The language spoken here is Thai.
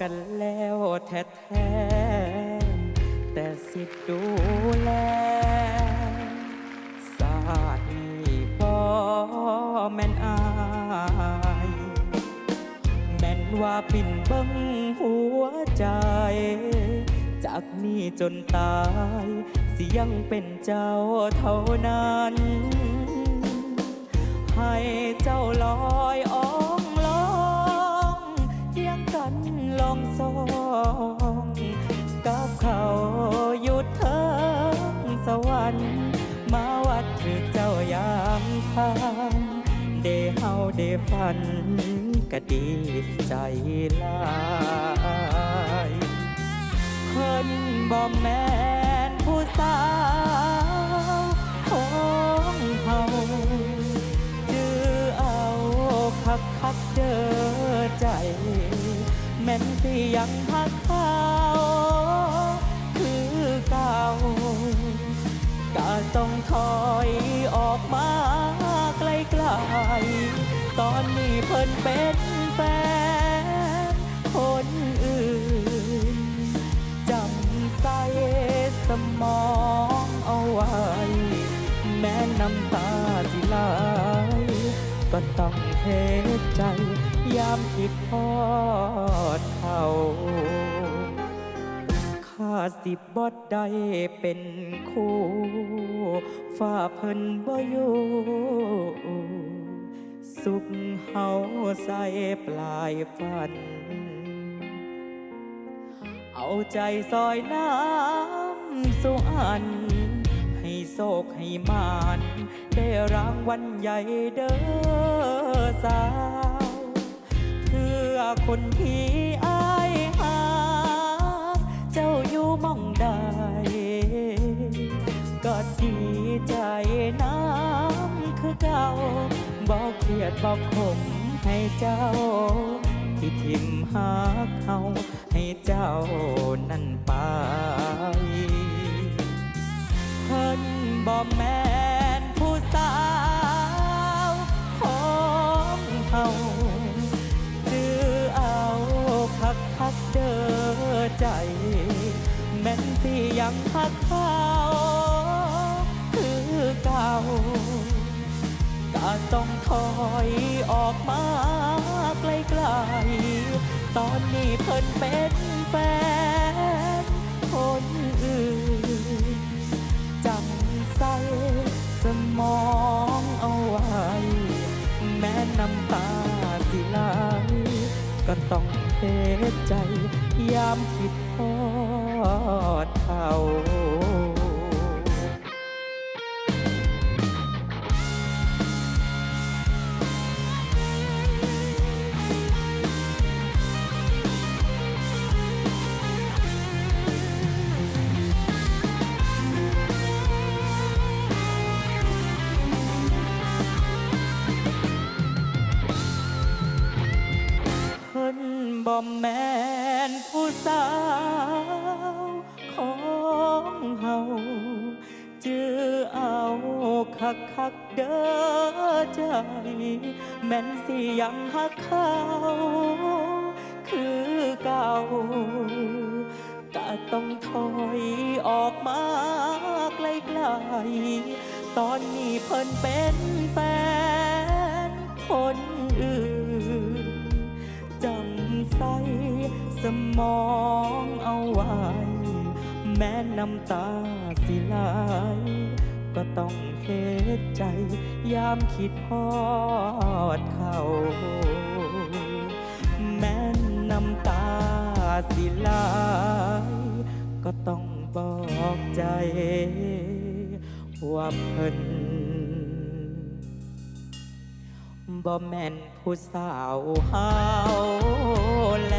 กันแท้ๆแต่สิดูแลสาดนี่บ่แม่นอายแม่นว่าปิ่นเบิ้งหัวใจ จากนี้จนตาย สิยังเป็นเจ้าเท่านั้น ให้เจ้าลอยอ่อ ทางเดเฮาเดฝันก็ดีใจลายเพิ่นบ่แม่นผู้สาวของเฮาจือเอาคักคักเด้อใจ แม่นสิยังพักเขาคือเก่าก็ต้องถอยออกมา กลๆตอนนี้เพิ่นเป็นแฟนคนอื่นจำใส่สมองเอาไว้ แม้น้ำตาสิไหลก็ต้องเฮ็ดใจยามคิดพอดเขา สิบบอดได้เป็นคู่ฝ้าเพิ่นบ่อยู่สุขเฮาใส่ปลายฝัน เอาใจซอยน้ำสุอัน ให้โศกให้มาน ได้รางวัลใหญ่เด้อสาวเพื่อคนที่ เก่าบอกเครียดบอกขมให้เจ้า ที่ทิมหาเขาให้เจ้านั่นไปเพิ่นบ่แม่นผู้สาวของเฮาจือเอาคักคักเด้อใจ แม่นสิยังพักเขา ก็ต้องถอยออกมาไกลๆตอนนี้เพิ่นเป็นแฟนคนอื่นจำใส่สมองเอาไว้ แม้น้ำตาสิไหลก็ต้องเทใจ ยามคิดทอดเขา บ่แม่นผู้สาวของเฮาจือเอาคักคักเด้อใจ แม่นสิยังหักเขาคือเก่าก็ต้องถอยออกมาไกลๆตอนนี้เพิ่นเป็นแฟนคน สมองเอาไว้ แม้น้ำตาสิไหลก็ต้องเฮ็ดใจ ยามคิดฮอดเขาแม้น้ำตาสิไหลก็ต้องบอกใจ ว่าเพิ่น บ่แม่นผู้สาวเฮาแล